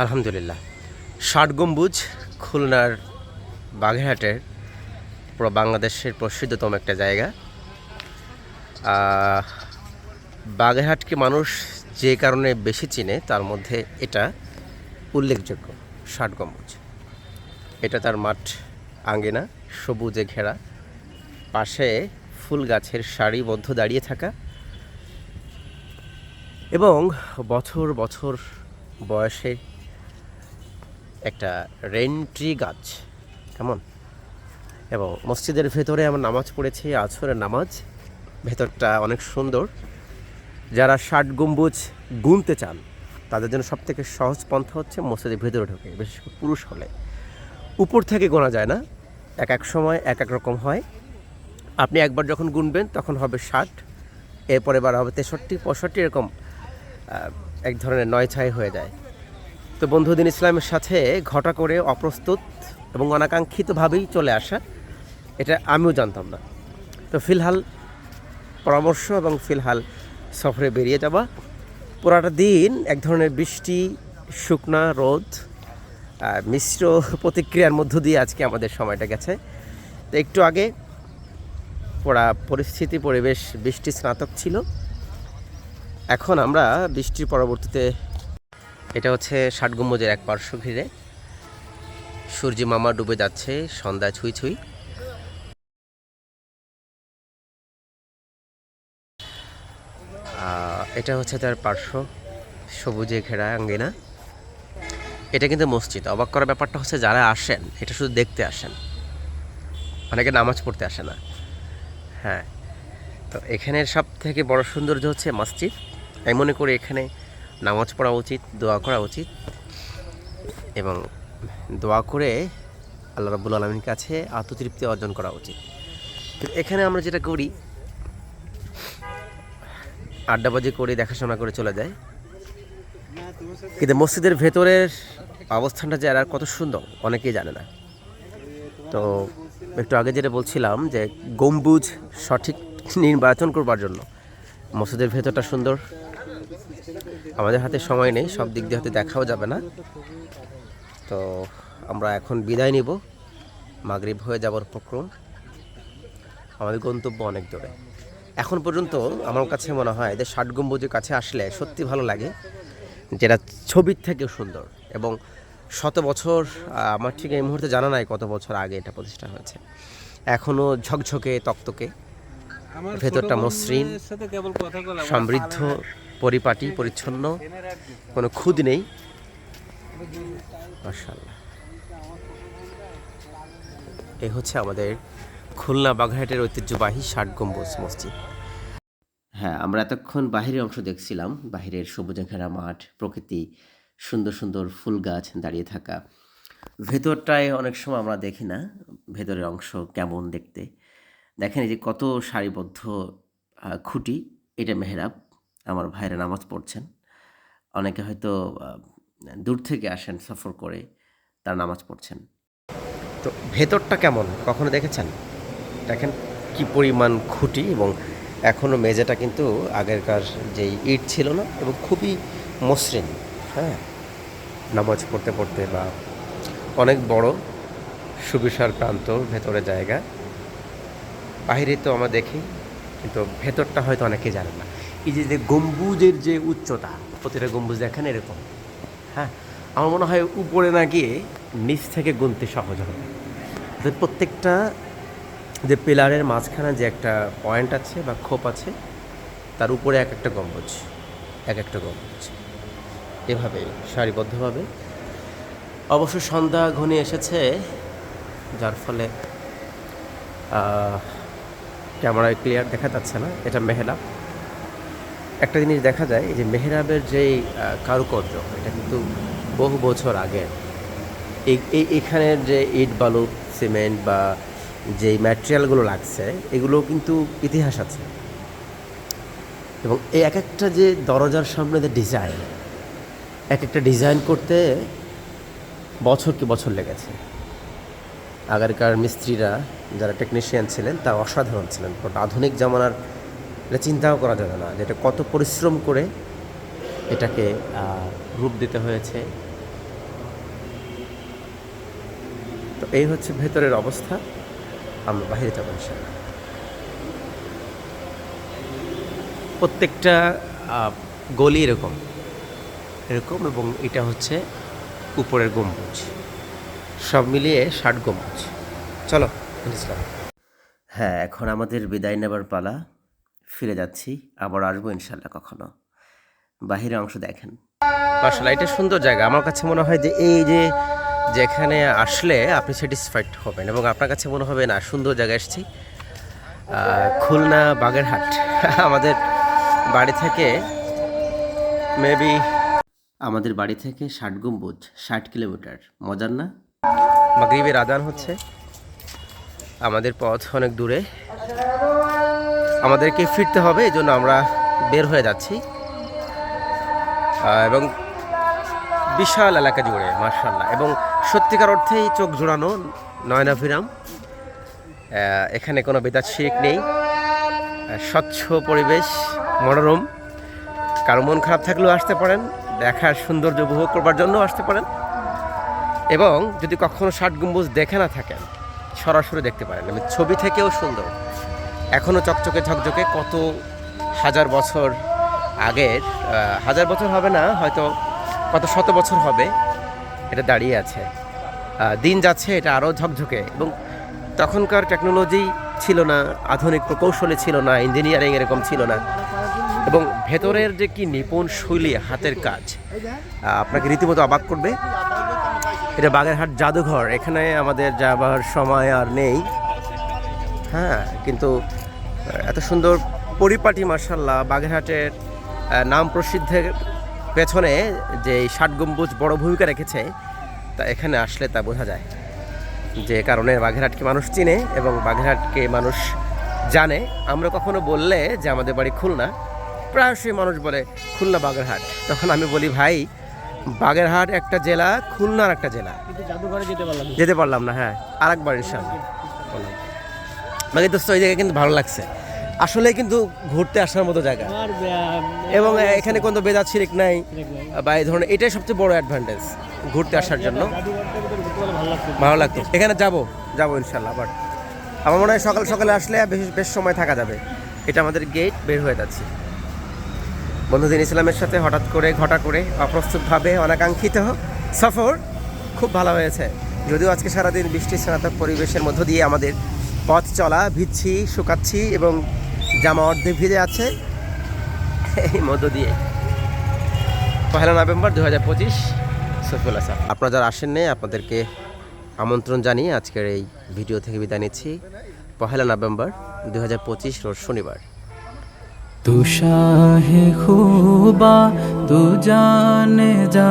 আলহামদুলিল্লাহ। ষাট গম্বুজ খুলনার বাঘেরহাটের পুরো বাংলাদেশের প্রসিদ্ধতম একটা জায়গা। বাগেরহাটকে মানুষ যে কারণে বেশি চিনে, তার মধ্যে এটা উল্লেখযোগ্য, ষাট গম্বুজ। এটা তার মাঠ আঙ্গিনা, সবুজে ঘেরা, পাশে ফুল গাছের সারিবদ্ধ দাঁড়িয়ে থাকা এবং বছর বছর বয়সে একটা রেন্ট্রি গাছ, কেমন? এবং মসজিদের ভেতরে আমার নামাজ পড়েছি আছরের নামাজ। ভেতরটা অনেক সুন্দর। যারা ষাট গম্বুজ গুনতে চান, তাদের জন্য সব থেকে সহজ পন্থা হচ্ছে মসজিদের ভেতরে ঢোকে, বিশেষ করে পুরুষ হলে। উপর থেকে গোনা যায় না, এক এক সময় এক এক রকম হয়। আপনি একবার যখন গুনবেন, তখন হবে ষাট, এরপরে বার হবে তেষট্টি, পঁয়ষট্টি, এরকম এক ধরনের নয় ছাই হয়ে যায়। তো বন্ধুদিন ইসলামের সাথে ঘটা করে অপ্রস্তুত এবং অনাকাঙ্ক্ষিতভাবেই চলে আসা, এটা আমিও জানতাম না। তো ফিলহাল পরামর্শ এবং ফিলহাল সফরে বেরিয়ে যাওয়া। পুরাটা দিন এক ধরনের বৃষ্টি, শুকনা রোদ মিশ্র প্রতিক্রিয়ার মধ্য দিয়ে আজকে আমাদের সময়টা গেছে। তো একটু আগে পুরা পরিস্থিতি, পরিবেশ, বৃষ্টি স্নাতক ছিল। এখন আমরা বৃষ্টির পরবর্তীতে এটা হচ্ছে ষাট গম্বুজের এক পার্শ্ব ঘিরে। সূর্যি মামা ডুবে যাচ্ছে সন্ধ্যা ছুঁই ছুঁই। এটা হচ্ছে তার পার্শ্ব সবুজে ঘেরা আঙ্গিনা। এটা কিন্তু মসজিদ, অবাক করার ব্যাপারটা হচ্ছে যারা আসেন, এটা শুধু দেখতে আসেন। অনেকে নামাজ পড়তে আসে না। হ্যাঁ তো এখানের সব থেকে বড় সৌন্দর্য হচ্ছে মসজিদ। আমি মনে করি এখানে নামাজ পড়া উচিত, দোয়া করা উচিত এবং দোয়া করে আল্লাহ রাবুল আলমীর কাছে আত্মতৃপ্তি অর্জন করা উচিত। কিন্তু এখানে আমরা যেটা করি আড্ডাবাজি করে, দেখাশোনা করে চলে যায় কিন্তু মসজিদের ভেতরের অবস্থানটা যে আর কত সুন্দর, অনেকেই জানে না। তো একটু আগে যেটা বলছিলাম যে গম্বুজ সঠিক নির্বাচন করবার জন্য। মসজিদের ভেতরটা সুন্দর আমাদের হাতে সময় নেই, সব দিক দিয়ে হয়তো দেখাও যাবে না। তো আমরা এখন বিদায় নিব। মাগরিব হয়ে যাবার উপক্রম আমাদের গন্তব্য অনেক দূরে। এখন পর্যন্ত আমার কাছে মনে হয় যে ষাট গম্বুজের কাছে আসলে সত্যি ভালো লাগে, যেটা ছবির থেকেও সুন্দর এবং শত বছর আমার ঠিক এই মুহূর্তে জানা নাই কত বছর আগে এটা প্রতিষ্ঠা হয়েছে। এখনও ঝকঝকে, তকতকে। ভেতরটা মসৃণ, সমৃদ্ধ পরিপাটি পরিচ্ছন্ন কোনো খুদ নেই। এই হচ্ছে আমাদের খুলনা বাঘাটের ঐতিহ্যবাহী ষাট গম্বুজ মসজিদ। হ্যাঁ আমরা এতক্ষণ বাহিরের অংশ দেখছিলাম বাহিরের সবুজে ঘেরা মাঠ প্রকৃতি সুন্দর সুন্দর ফুল গাছ দাঁড়িয়ে থাকা। ভেতরটায় অনেক সময় আমরা দেখি না ভেতরের অংশ কেমন দেখতে। দেখেন এই যে কত সারিবদ্ধ খুঁটি, এটা মেহরাব, আমার ভাইরা নামাজ পড়ছেন। অনেকে হয়তো দূর থেকে আসেন সফর করে, তার নামাজ পড়ছেন। তো ভেতরটা কেমন? কখনো দেখেছেন? দেখেন কি পরিমাণ খুঁটি এবং এখনও মেঝেটা কিন্তু আগেরকার যেই ইট ছিল না এবং খুবই মসৃণ হ্যাঁ? নামাজ পড়তে পড়তে বা অনেক বড় সুবিশাল প্রান্ত, ভেতরে জায়গা। বাইরে তো আমরা দেখি, কিন্তু ভেতরটা হয়তো অনেকে জানে না। এই যে যে গম্বুজের যে উচ্চতা, প্রতিটা গম্বুজ দেখেন এরকম। হ্যাঁ আমার মনে হয় উপরে না গিয়ে নিচ থেকে গুনতে সহজ হবে। প্রত্যেকটা যে পিলারের মাঝখানে যে একটা পয়েন্ট আছে বা খোপ আছে, তার উপরে এক একটা গম্বুজ, এক একটা গম্বুজ। এভাবে, সারিবদ্ধভাবে। অবশ্য সন্ধ্যা ঘনিয়ে এসেছে, যার ফলে ক্যামেরায় ক্লিয়ার দেখা যাচ্ছে না এটা মেহরাব। একটা জিনিস দেখা যায় যে মেহরাবের আহ, কারুকার্য এটা কিন্তু বহু বছর আগে। এই এখানের যে ইট বালু সিমেন্ট বা যেই ম্যাটেরিয়ালগুলো লাগছে এগুলো কিন্তু ইতিহাস আছে। এবং এই এক একটা যে দরজার সামনে যে ডিজাইন এক একটা ডিজাইন করতে বছর কি বছর লেগেছে। আগেরকার মিস্ত্রিরা যারা টেকনিশিয়ান ছিলেন তা অসাধারণ ছিলেন। কারণ আধুনিক জামানার এটা চিন্তাও করা যাবে না যেটা কত পরিশ্রম করে এটাকে রূপ দিতে হয়েছে। তো এই হচ্ছে ভেতরের অবস্থা। আমরা বাহিরে যাব প্রত্যেকটা গলি এরকম। এরকম এবং এটা হচ্ছে উপরের গম্বুজ। সব মিলিয়ে ষাট গম্বুজ চলো ইসলাম হ্যাঁ এখন আমাদের বিদায় নেবার পালা। ফিরে যাচ্ছি আবার আসব ইনশাল্লাহ কখনো। বাহিরের অংশ দেখেন। মার্শাল্লাহ এটা সুন্দর জায়গা। আমার কাছে মনে হয় যে এই যে যেখানে আসলে আপনি স্যাটিসফাইড হবেন এবং আপনার কাছে মনে হবে না সুন্দর জায়গায় এসেছি। খুলনা বাগেরহাট আমাদের বাড়ি থেকে মেবি আমাদের বাড়ি থেকে ষাট গম্বুজ ষাট কিলোমিটার। মজার না? মাগরিবের আদান হচ্ছে। আমাদের পথ অনেক দূরে। আমাদেরকে ফিরতে হবে এই জন্য আমরা বের হয়ে যাচ্ছি। এবং বিশাল এলাকা জুড়ে মার্শাল্লাহ এবং সত্যিকার অর্থেই চোখ জোড়ানো নয়নাভিরাম। এখানে কোনো বেদাত শিখ নেই। স্বচ্ছ পরিবেশ, মনোরম। কারও মন খারাপ থাকলেও আসতে পারেন, দেখার সৌন্দর্য উপভোগ করবার জন্য আসতে পারেন। এবং যদি কখনো ষাট গম্বুজ দেখে না থাকেন, সরাসরি দেখতে পারেন। আমি ছবি থেকেও সুন্দর। এখনও চকচকে ঝকঝকে কত হাজার বছর আগের হাজার বছর হবে না, হয়তো কত শত বছর হবে, এটা দাঁড়িয়ে আছে। দিন যাচ্ছে, এটা আরও ঝকঝকে। এবং তখনকার টেকনোলজি ছিল না, আধুনিক প্রকৌশলী ছিল না ইঞ্জিনিয়ারিং এরকম ছিল না। এবং ভেতরের যে কি নিপুণ শৈলী, হাতের কাজ আপনাকে রীতিমতো অবাক করবে। এটা বাগেরহাট জাদুঘর। এখানে আমাদের যাবার সময় আর নেই। হ্যাঁ কিন্তু এত সুন্দর পরিপাটি মার্শাল্লাহ বাগেরহাটের নাম প্রসিদ্ধের পেছনে যে ষাট গম্বুজ বড় ভূমিকা রেখেছে, তা এখানে আসলে তা বোঝা যায়। যে কারণে বাঘেরহাটকে মানুষ চিনে এবং বাঘেরহাটকে মানুষ জানে। আমরা কখনো বললে যে আমাদের বাড়ি খুলনা, প্রায়শই মানুষ বলে খুলনা বাগেরহাট। তখন আমি বলি, ভাই বাগেরহাট একটা জেলা খুলনার একটা জেলা। যেতে পারলাম না। হ্যাঁ। আরেকবার ইনশাল্লাহ বাকি দোস্ত ওই জায়গায় কিন্তু ভালো লাগছে। আসলে কিন্তু ঘুরতে আসার মতো জায়গা। এবং এখানে কোনো বেদা শিরিক নাই। বা এই ধরনের এটাই সবচেয়ে বড় অ্যাডভান্টেজ ঘুরতে আসার জন্য। ভালো লাগতো। এখানে যাব যাব ইনশাল্লাহ বাট আমার মনে হয় সকাল সকালে আসলে বেশ বেশ সময় থাকা যাবে। এটা আমাদের গেট বের হয়ে যাচ্ছে। বন্ধুদিন ইসলামের সাথে হঠাৎ করে, ঘটা করে, অপ্রস্তুতভাবে অনাকাঙ্ক্ষিত সফর খুব ভালো হয়েছে। যদিও আজকে সারাদিন বৃষ্টি স্নাতক পরিবেশের মধ্য দিয়ে আমাদের পথ চলা, ভিজছি, শুকাচ্ছি এবং জামা অর্ধেক ভিজে আছে, এই মধ্য দিয়ে। পহেলা নভেম্বর দু হাজার পঁচিশ সফিউল আসাদ আপনারা যারা আসেননি আপনাদেরকে আমন্ত্রণ জানিয়ে আজকের এই ভিডিও থেকে বিদায় নিচ্ছি। পহেলা নভেম্বর দু হাজার পঁচিশ শনিবার। তুষাহে খুবা তু জানে যা